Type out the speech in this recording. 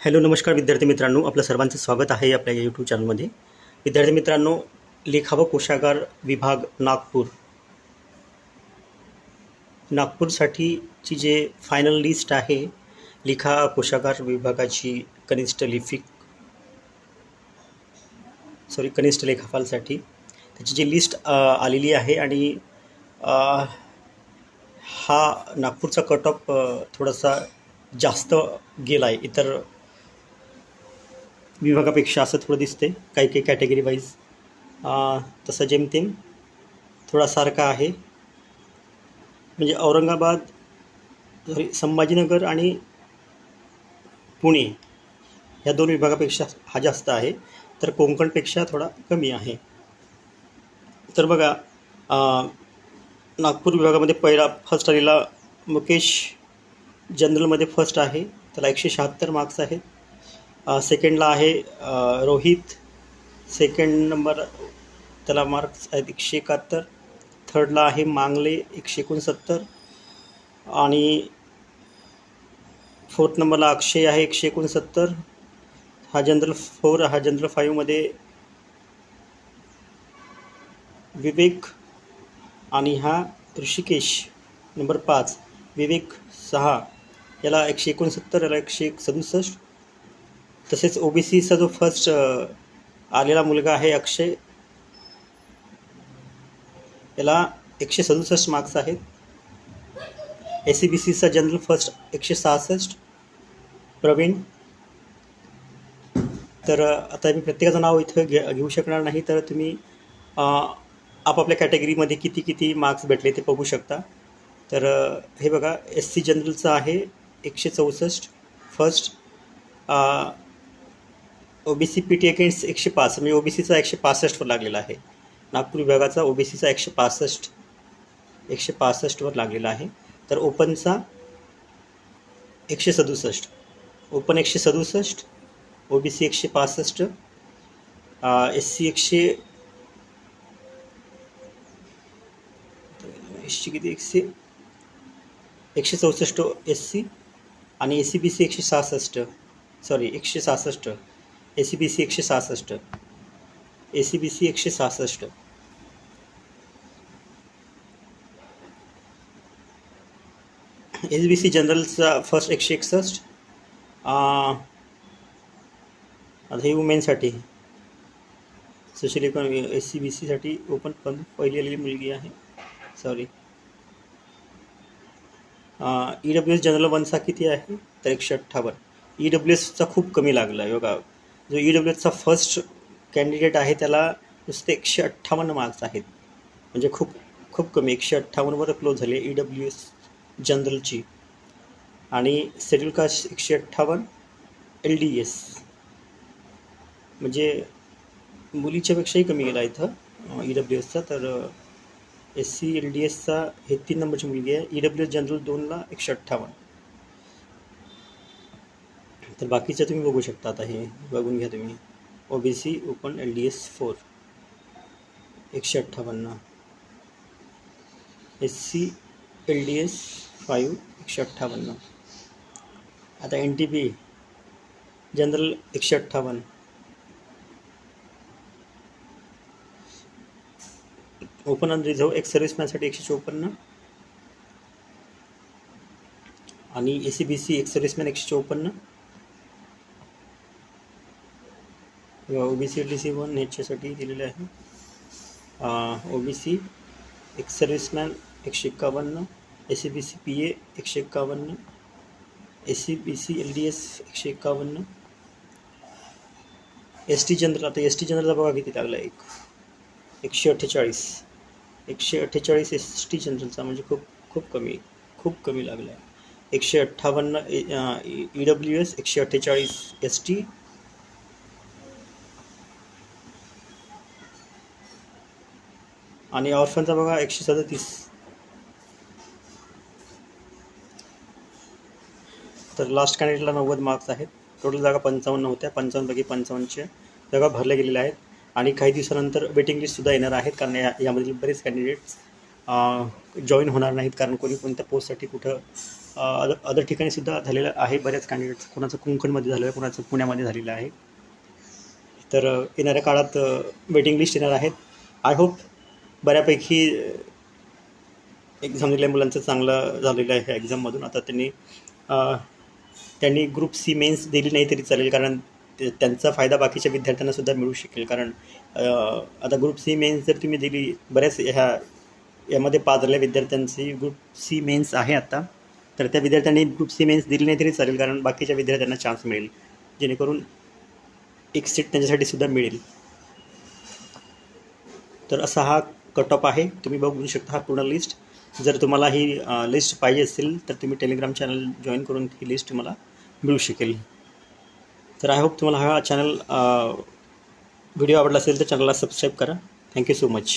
Hello नमस्कार विद्यार्थी मित्रांनो. आपलं सर्वांचं स्वागत आहे आपल्या या यूट्यूब चॅनलमध्ये विद्यार्थी मित्रांनो लेखा व कोशागार विभाग नागपूर. नागपूरसाठीची जे फायनल लिस्ट आहे लेखा कोशागार विभागाची कनिष्ठ लिपिक सॉरी कनिष्ठ लेखापालसाठी त्याची जी लिस्ट आलेली आहे आणि हा नागपूरचा कट ऑफ थोडासा जास्त गेला आहे इतर विभागापेक्षा असं थोडं दिसते काही काही कॅटेगरी वाईज तसं जेमतेम थोडा सारखा आहे. म्हणजे औरंगाबाद संभाजीनगर आणि पुणे या दोन विभागापेक्षा हा जास्त आहे. तर कोकणपेक्षा थोडा कमी आहे. तर बघा नागपूर विभागामध्ये पहिला फर्स्ट आलेला मुकेश जनरलमध्ये फर्स्ट आहे. त्याला एकशे शहात्तर मार्क्स आहेत. सेकंडला आहे रोहित. सेकंड नंबर त्याला मार्क्स आहेत एकशे एकाहत्तर. थर्डला आहे मांगले एकशे एकोणसत्तर. आणि फोर्थ नंबरला अक्षय आहे एकशे एकोणसत्तर. हा जनरल फोर हा जनरल फाईव्हमध्ये विवेक आणि हा ऋषिकेश. नंबर पाच विवेक सहा. याला एकशे एकोणसत्तर याला एकशे एक सदुसष्ट तसेच ओ बी सीचा जो फर्स्ट आलेला मुलगा आहे अक्षय याला एकशे सदुसष्ट मार्क्स आहेत. ए सी बी सीचा जनरल फर्स्ट एकशे सहासष्ट. प्रवीण तर आता मी प्रत्येकाचं नाव इथं घे घेऊ शकणार नाही तर तुम्ही आपापल्या कॅटेगरीमध्ये किती किती मार्क्स भेटले ते बघू शकता. तर हे बघा एस सी जनरलचं आहे एकशे चौसष्ट first O B C P T against एकशे पाच म्हणजे ओ बी सीचा एकशे पासष्टवर लागलेला आहे. नागपूर विभागाचा ओ बी सीचा एकशे पासष्ट एकशे पासष्टवर लागलेला आहे. तर ओपनचा एकशे सदुसष्ट ओपन एकशे सदुसष्ट ओ बी सी एकशे पासष्ट एस सी एकशे एस सी किती? एकशे एकशे चौसष्ट एस सी आणि ए सी बी सी एकशे सहासष्ट सॉरी एकशे सहासष्ट. ए सी बी सी एकशे सहासष्ट. ए सी बी सी एकशे सहासष्ट. एस बी सी जनरलचा फर्स्ट एकशे एकसष्ट. आता हे वुमेनसाठी स्पेशली एस सी बी सीसाठी ओपन पण पहिली आलेली मुलगी आहे. Sorry E W S general वनचा किती आहे? तर एकशे अठ्ठावन्न. ई डब्ल्यू एसचा खूप कमी लागला आहे बघा. जो ई डब्ल्यू एसचा फर्स्ट कॅन्डिडेट आहे त्याला नुसते एकशे अठ्ठावन्न मार्क्स आहेत. म्हणजे खूप खूप कमी एकशे अठ्ठावन्नवर क्लोज झाले ई डब्ल्यू एस जनरलची आणि शेड्यूल कास्ट एकशे अठ्ठावन्न एल डी एस म्हणजे मुलीच्यापेक्षाही कमी गेला इथं ई डब्ल्यू एसचा तर एस सी एल डी एसचा हे तीन नंबरची मुलगी आहे. ई डब्ल्यू एस जनरल दोनला एकशे अठ्ठावन्न. तर बाकीचं तुम्ही बघू शकता आता हे बघून घ्या तुम्ही. O B C open L D S four एकशे अठ्ठावन्न. S C L D S five एकशे अठ्ठावन्न. आता एन टी बी जनरल एकशे अठ्ठावन्न. ओपन आणि रिझर्व एक सर्व्हिसमॅनसाठी एकशे चोपन्न. आणि ए सी बी सी एक सर्व्हिसमॅन एकशे चोपन्न. O B C D C one नेटच्यासाठी दिलेले आहे. ओ बी सी एक सर्व्हिसमॅन एकशे एक्कावन्न A C B C P A एकशे एक्कावन्न A C B C L D S एकशे एक्कावन्न. एस टी जनरल आता एस टी जनरलचा बघा किती लागला एक. एकशे अठ्ठेचाळीस. एकशे अठ्ठेचाळीस एस टी जनरलचा म्हणजे खूप खूप कमी खूप कमी लागला आहे एकशे अठ्ठावन्न ई डब्ल्यू एस एकशे अठ्ठेचाळीस एस टी आणि ऑर्फनचा बघा एकशे सदतीस. तर लास्ट कॅन्डिडेटला नव्वद मार्क्स आहेत. टोटल जागा पंचावन्न होत्या. पंचावन्नपैकी पंचावन्नच्या जागा भरल्या गेलेल्या आहेत. आणि काही दिवसानंतर वेटिंग लिस्टसुद्धा येणार आहेत कारण या यामधील बरेच कॅन्डिडेट्स जॉईन होणार नाहीत कारण कोणी कोणत्या पोस्टसाठी कुठं अदर अदर ठिकाणीसुद्धा झालेलं आहे. बऱ्याच कॅन्डिडेट्स कोणाचं कोकणमध्ये झालं आहे कोणाचं पुण्यामध्ये झालेलं आहे. तर येणाऱ्या काळात वेटिंग लिस्ट येणार आहेत. आय होप बऱ्यापैकी एक्झाम दिलेल्या मुलांचं चांगलं झालेलं आहे एक्झाममधून. आता त्यांनी त्यांनी ग्रुप सी मेन्स दिली नाही तरी चालेल कारण ते- त्यांचा फायदा बाकीच्या विद्यार्थ्यांनासुद्धा मिळू शकेल. कारण आता ग्रुप सी मेन्स जर तुम्ही दिली बऱ्याच ह्या यामध्ये पास झालेल्या विद्यार्थ्यांची ग्रुप सी मेन्स आहे आता. तर त्या विद्यार्थ्यांनी ग्रुप सी मेन्स दिली नाही तरी चालेल कारण बाकीच्या विद्यार्थ्यांना चान्स मिळेल. जेणेकरून एक सीट त्यांच्यासाठी सुद्धा मिळेल. तर असा हा कट ऑफ आहे. तुम्ही बघू शकता हा पूर्ण लिस्ट जर तुम्हाला ही लिस्ट पाहिजे असेल तर तुम्ही टेलिग्राम चॅनल जॉईन करून ही लिस्ट तुम्हाला मिळू शकेल. तर आय होप तुम्हाला हा चॅनल व्हिडिओ आवडला असेल तर चॅनलला सबस्क्राईब करा. Thank you so much